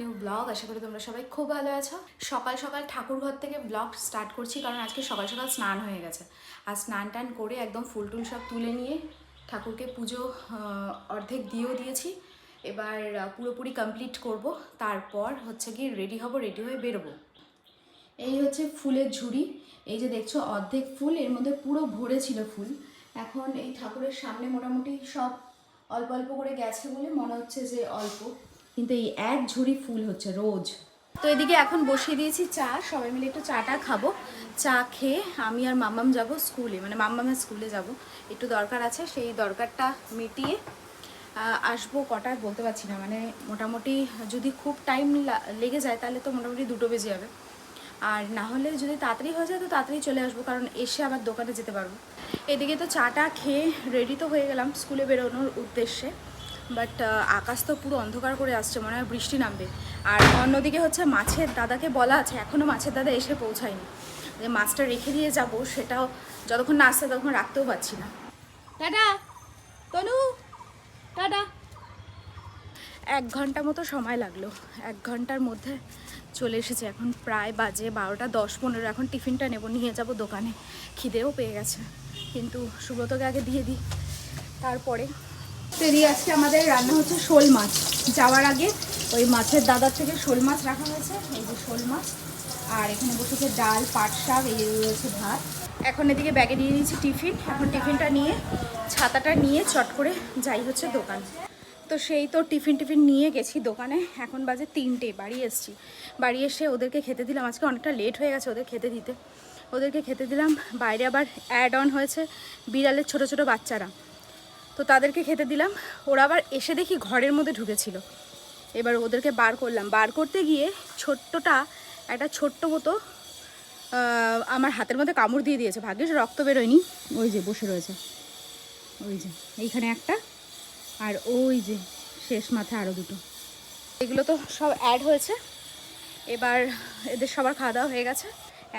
New blog আশা করি তোমরা সবাই খুব ভালো আছো। সকাল সকাল ঠাকুর ঘর থেকে ব্লগ স্টার্ট করছি, কারণ আজকে সকাল সকাল স্নান হয়ে গেছে। আর স্নান টান করে একদম ফুল টুল সব তুলে নিয়ে ঠাকুরকে পুজো অর্ধেক দিয়েও দিয়েছি। এবার পুরোপুরি কমপ্লিট করব। তারপর হচ্ছে গিয়ে রেডি হব রেডি হয়ে বেরোবো। এই হচ্ছে ফুলের ঝুড়ি। এই যে দেখছ, অর্ধেক ফুল, এর মধ্যে পুরো ভরে ছিল ফুল। এখন এই ঠাকুরের সামনে মোটামুটি সব অল্প অল্প করে গেছে বলে মনে হচ্ছে যে অল্প। কিন্তু এই এক ঝুড়ি ফুল হচ্ছে রোজ। তো এদিকে এখন বসিয়ে দিয়েছি চা, সবাই মিলে একটু চাটা খাব। চা খেয়ে আমি আর মাম্মাম যাব স্কুলে মানে মাম্মামের স্কুলে যাব। একটু দরকার আছে, সেই দরকারটা মিটিয়ে আসব কটায় বলতে পারছি না। মানে মোটামুটি যদি খুব টাইম লেগে যায় তাহলে তো মোটামুটি দুটো বেজে যাবে। আর না হলে যদি তাড়াতাড়ি হয়ে যায় তো তাড়াতাড়ি চলে আসব, কারণ এসে আবার দোকানে যেতে পারব। এদিকে তো চাটা খেয়ে রেডি তো হয়ে গেলাম স্কুলে বেরোনোর উদ্দেশ্যে। বাট আকাশ তো পুরো অন্ধকার করে আসছে মনে হয় বৃষ্টি নামবে। আর অন্যদিকে হচ্ছে মাছের দাদাকে বলা আছে এখনও মাছের দাদা এসে পৌঁছায়নি। যে মাছটা রেখে দিয়ে যাব সেটাও যতক্ষণ না আসছে ততক্ষণ রাখতেও পারছি না। টাটা তনু! টাটা এক ঘণ্টা মতো সময় লাগল। এক ঘণ্টার মধ্যে চলে এসেছে। এখন প্রায় বাজে বারোটা দশ পনেরো। এখন টিফিনটা নেব নিয়ে যাব দোকানে। খিদেও পেয়ে গেছে। কিন্তু সুব্রতকে আগে দিয়ে দিই। তারপরে তো এদিকে আজকে আমাদের, রান্না হচ্ছে শোল মাছ। যাওয়ার আগে ওই মাছের দাদার থেকে শোল মাছ রাখা হয়েছে, এই যে শোল মাছ। আর এখানে বসেছে ডাল, পাট শাক, এই রয়েছে ভাত। এখন এদিকে ব্যাগে নিয়ে নিয়েছি টিফিন। এখন টিফিনটা নিয়ে, ছাতাটা নিয়ে চট করে যাই হচ্ছে দোকান। তো সেই তো টিফিন টিফিন নিয়ে গেছি দোকানে। এখন বাজে তিনটে, বাড়ি এসেছি। বাড়ি এসে ওদেরকে খেতে দিলাম। আজকে অনেকটা লেট হয়ে গেছে ওদের খেতে দিতে। ওদেরকে খেতে দিলাম। বাইরে আবার অ্যাড অন হয়েছে বিড়ালের ছোট ছোট বাচ্চারা। তো তাদেরকে খেতে দিলাম। ওরা আবার এসে দেখি ঘরের মধ্যে ঢুকেছিল। এবার ওদেরকে বার করলাম। বার করতে গিয়ে ছোট্টটা একটা ছোট্ট মতো আমার হাতের মধ্যে কামড় দিয়ে দিয়েছে। ভাগ্যিস রক্ত বেরোয়নি। ওই যে বসে রয়েছে। ওই যে, এইখানে একটা। আর ওই যে শেষ মাথায় আরও দুটো। এগুলো তো সব অ্যাড হয়েছে। এবার এদের সবার খাওয়া দাওয়া হয়ে গেছে।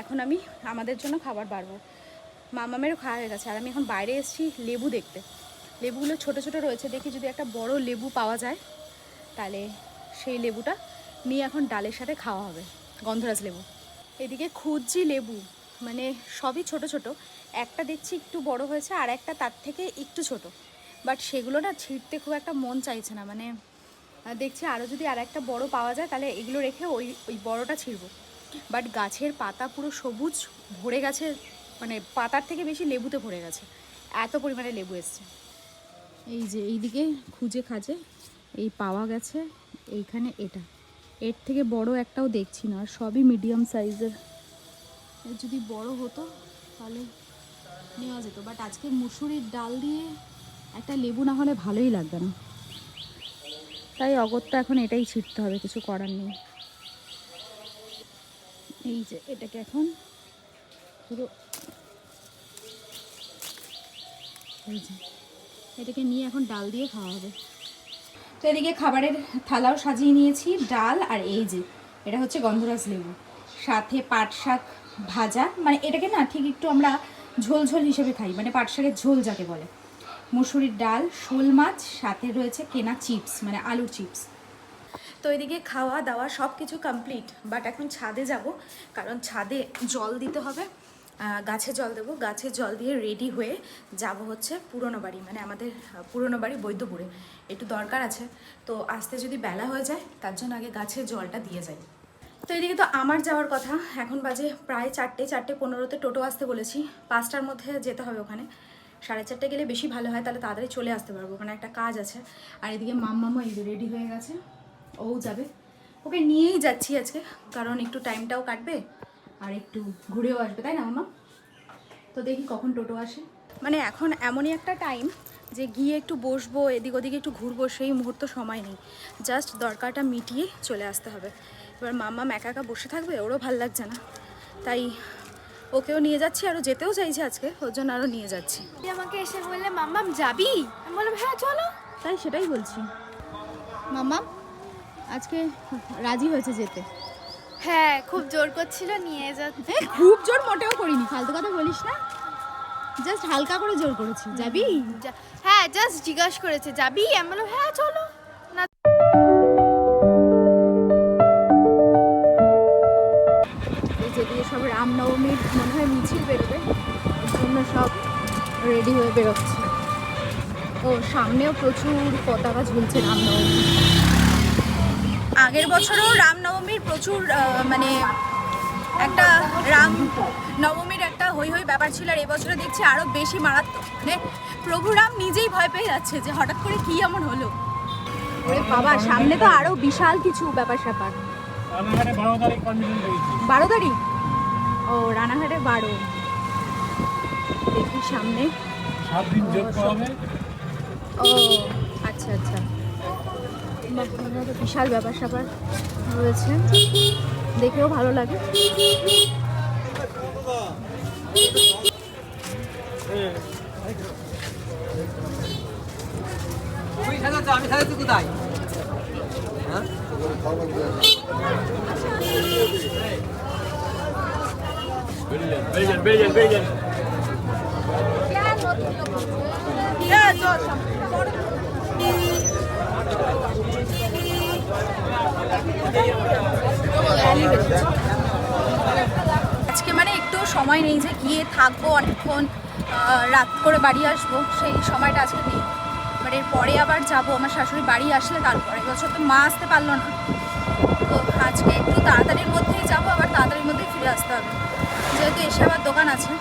এখন আমি আমাদের জন্য খাবার বাড়বো মামামেরও খাওয়া হয়ে গেছে। আর আমি এখন বাইরে এসেছি লেবু দেখতে। লেবুগুলো ছোট ছোট রয়েছে, দেখি যদি একটা বড় লেবু পাওয়া যায়, তাহলে সেই লেবুটা নিয়ে এখন ডালের সাথে খাওয়া হবে, গন্ধরাজ লেবু। এদিকে খুঁজছি লেবু মানে সবই ছোট ছোট, একটা দেখছি একটু বড় হয়েছে আর একটা তার থেকে একটু ছোট। বাট সেগুলো না ছিঁড়তে খুব একটা মন চাইছে না মানে দেখছি আরও যদি আর একটা বড় পাওয়া যায়, তাহলে এগুলো রেখে ওই ওই বড়টা ছিঁড়বো। বাট গাছের পাতা পুরো সবুজ ভরে গেছে মানে পাতার থেকে বেশি লেবুতে ভরে গেছে, এত পরিমাণে লেবু এসছে। এই যে এইদিকে খুঁজে খাজে, এই পাওয়া গেছে এইখানে এটা। এর থেকে বড় একটাও দেখছি না, আর সবই মিডিয়াম সাইজের যদি বড় হতো, তাহলে নেওয়া যেত। বাট আজকে মুসুরির ডাল দিয়ে একটা লেবু না হলে ভালোই লাগবে না। তাই অগত্যা এখন এটাই ছিটতে হবে, কিছু করার নেই। এই যে এটাকে এখন পুরো এই যে এটাকে নিয়ে এখন ডাল দিয়ে খাওয়া হবে। তো এদিকে খাবারের থালাও সাজিয়ে নিয়েছি, ডাল আর এই যে, এটা হচ্ছে গন্ধরাজ লেবু। সাথে পাট শাক ভাজা মানে এটাকে না ঠিক একটু আমরা ঝোল ঝোল হিসেবে খাই মানে পাট শাকের ঝোল যাকে বলে। মুসুরির ডাল, শোল মাছ, সাথে রয়েছে কেনা চিপস মানে আলুর চিপস। তো এদিকে খাওয়া দাওয়া সব কিছু কমপ্লিট, বাট এখন ছাদে যাব, কারণ ছাদে জল দিতে হবে। গাছে জল দেবো। গাছে জল দিয়ে রেডি হয়ে যাব হচ্ছে পুরনো বাড়ি মানে আমাদের পুরনো বাড়ি বৈদ্যপুরে। একটু দরকার আছে। তো আসতে যদি বেলা হয়ে যায়, তার জন্য আগে গাছে জলটা দিয়ে যাই। তো এদিকে তো আমার যাওয়ার কথা। এখন বাজে প্রায় চারটে চারটে পনেরোতে টোটো আসতে বলেছি। পাঁচটার মধ্যে যেতে হবে ওখানে। সাড়ে চারটে গেলে বেশি ভালো হয়, তাহলে তাড়াতাড়ি চলে আসতে পারব। ওখানে একটা কাজ আছে। আর এদিকে মাম্মামা এই রেডি হয়ে গেছে। ও যাবে। ওকে নিয়েই যাচ্ছি আজকে, কারণ একটু টাইমটাও কাটবে। আর একটু ঘুরেও আসবে তাই না মামা? তো দেখি কখন টোটো আসে। মানে এখন এমনই একটা টাইম যে গিয়ে একটু বসবো এদিক ওদিকে একটু ঘুরবো সেই মুহূর্ত সময় নেই। জাস্ট দরকারটা মিটিয়ে চলে আসতে হবে। এবার মাম্মা একা একা বসে থাকবে ওরও ভালো লাগছে না। তাই ওকেও নিয়ে যাচ্ছি আরও যেতেও চাইছে আজকে ওর জন্য আরও নিয়ে যাচ্ছি। তুই আমাকে এসে বললে মাম্মাম যাবি? আমি বললাম হ্যাঁ চলো। তাই সেটাই বলছি। মাম্মা আজকে রাজি হয়েছে যেতে। হ্যাঁ খুব জোর করছিল নিয়ে যাচ্ছে। হ্যাঁ, খুব জোর মোটেও করিনি ফালতু কথা বলিস না। জাস্ট হালকা করে জোর করেছি যাবি? হ্যাঁ জাস্ট জিজ্ঞাসা করেছে যাবি? আমি বললাম হ্যাঁ চলো। যেদিকে সব রামনবমীর মনে হয় মিছিল বেরোবে ওর জন্য সব রেডি হয়ে বেরোচ্ছে। ও সামনেও প্রচুর পতাকা ঝুলছে রামনবমী আগের বছরও রামনবমীর প্রচুর মানে একটা রাম নবমীর একটা হই হই ব্যাপার ছিল আর এবছরে দেখছি আরও বেশি মারাত্মক। মানে প্রভু রাম নিজেই ভয় পেয়ে যাচ্ছে যে হঠাৎ করে কি এমন হলো। ওরে বাবা সামনে তো আরও বিশাল কিছু ব্যাপার স্যাপার। বারো তারিখ ও রানাঘাটে বারো। দেখি সামনে। সাত দিন যোগ ও আচ্ছা আচ্ছা। বিশাল ব্যাপার স্যাপার রয়েছে। দেখেও ভালো লাগে। আমি কোথায়? হ্যাঁ? বেরিয়ে বেরিয়ে বেরিয়ে আজকে মানে একটু সময় নেই যে গিয়ে থাকব অনেকক্ষণ রাত করে বাড়ি আসব, সেই সময়টা আজকে নেই। এর পরে আবার যাব, আমার শাশুড়ি বাড়ি আসলে তারপরে এবছর তো মা আসতে পারল না। তো আজকে একটু তাড়াতাড়ির মধ্যেই যাব, আবার তাড়াতাড়ির মধ্যেই ফিরে আসতে হবে। যেহেতু এসে আবার দোকান আছে।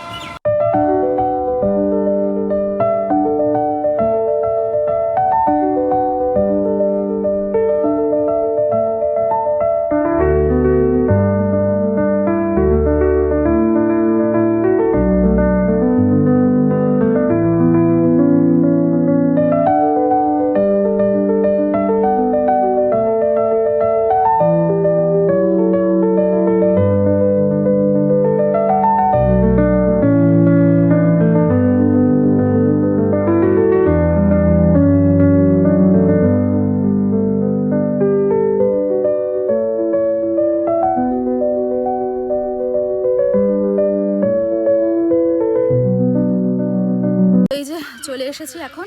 চলে এসেছি এখন।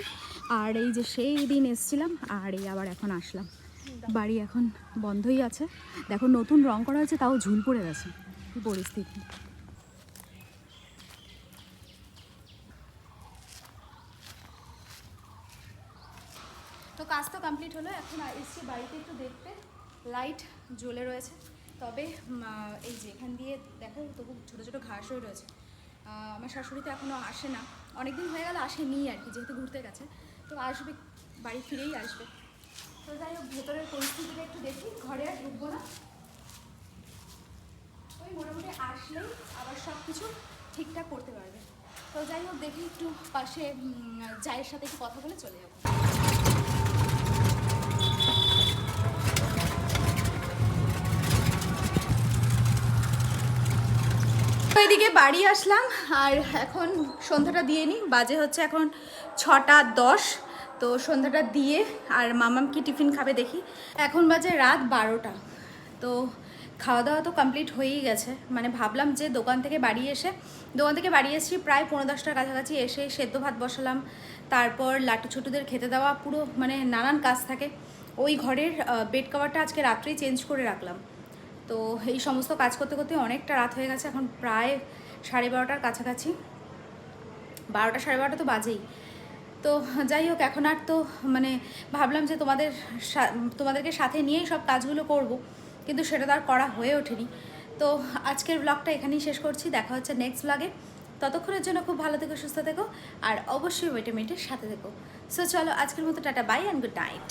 আর এই যে সেই দিন এসেছিলাম, আর এই আবার এখন আসলাম। বাড়ি এখন বন্ধই আছে। দেখো, নতুন রং করা হয়েছে, তাও ঝুল পড়ে গেছে। কি পরিস্থিতি। তো কাজ তো কমপ্লিট হলো, এখন এসছি বাড়িতে একটু দেখতে। লাইট জ্বলে রয়েছে। তবে এই যে এখান দিয়ে, দেখো, তবু ছোটো ছোটো ঘাস হয়ে রয়েছে। আমার শাশুড়ি তো এখনও আসে না। অনেক দিন হয়ে গেল, আসেনি আর কি, যেহেতু ঘুরতে গেছে। তো আসবে, বাড়ি ফিরেই আসবে। তো যাই হোক, ভেতরের পরিস্থিতিটা একটু দেখি, ঘরে আর ঢুকবো না। ওই মোটামুটি আসলেই আবার সব কিছু ঠিকঠাক করতে পারবে। তো যাই হোক, দেখি একটু পাশে জায়ের সাথে একটু কথা বলে চলে যাব। এদিকে বাড়ি আসলাম, আর এখন সন্ধ্যাটা দিয়ে নিই। বাজে হচ্ছে এখন ছটা দশ, তো সন্ধ্যাটা দিয়ে আর মামাম কি টিফিন খাবে দেখি। এখন বাজে রাত বারোটা, তো খাওয়া দাওয়া তো কমপ্লিট হয়েই গেছে। মানে ভাবলাম যে দোকান থেকে বাড়ি এসে, দোকান থেকে বাড়ি এসেছি প্রায় পনেরো দশটার কাছাকাছি এসে সেদ্ধ ভাত বসালাম। তারপর লাটু ছোটুদের খেতে দেওয়া পুরো মানে নানান কাজ থাকে। ওই ঘরের বেড কভারটা আজকে রাত্রেই চেঞ্জ করে রাখলাম। তো এই সমস্ত কাজ করতে করতে অনেকটা রাত হয়ে গেছে, এখন প্রায় সাড়ে বারোটার কাছাকাছি। বারোটা সাড়ে বারোটা তো বাজেই। তো যাই হোক, এখন আর তো মানে ভাবলাম যে তোমাদের তোমাদেরকে সাথে নিয়েই সব কাজগুলো করব, কিন্তু সেটা তো আর করা হয়ে ওঠেনি। তো আজকের ব্লগটা এখানেই শেষ করছি, দেখা হচ্ছে নেক্সট ব্লগে ততক্ষণের জন্য খুব ভালো থেকো, সুস্থ থেকো, আর অবশ্যই ওয়েটেমেন্টের সাথে থেকো। সো চলো, আজকের মতো tata bye and good night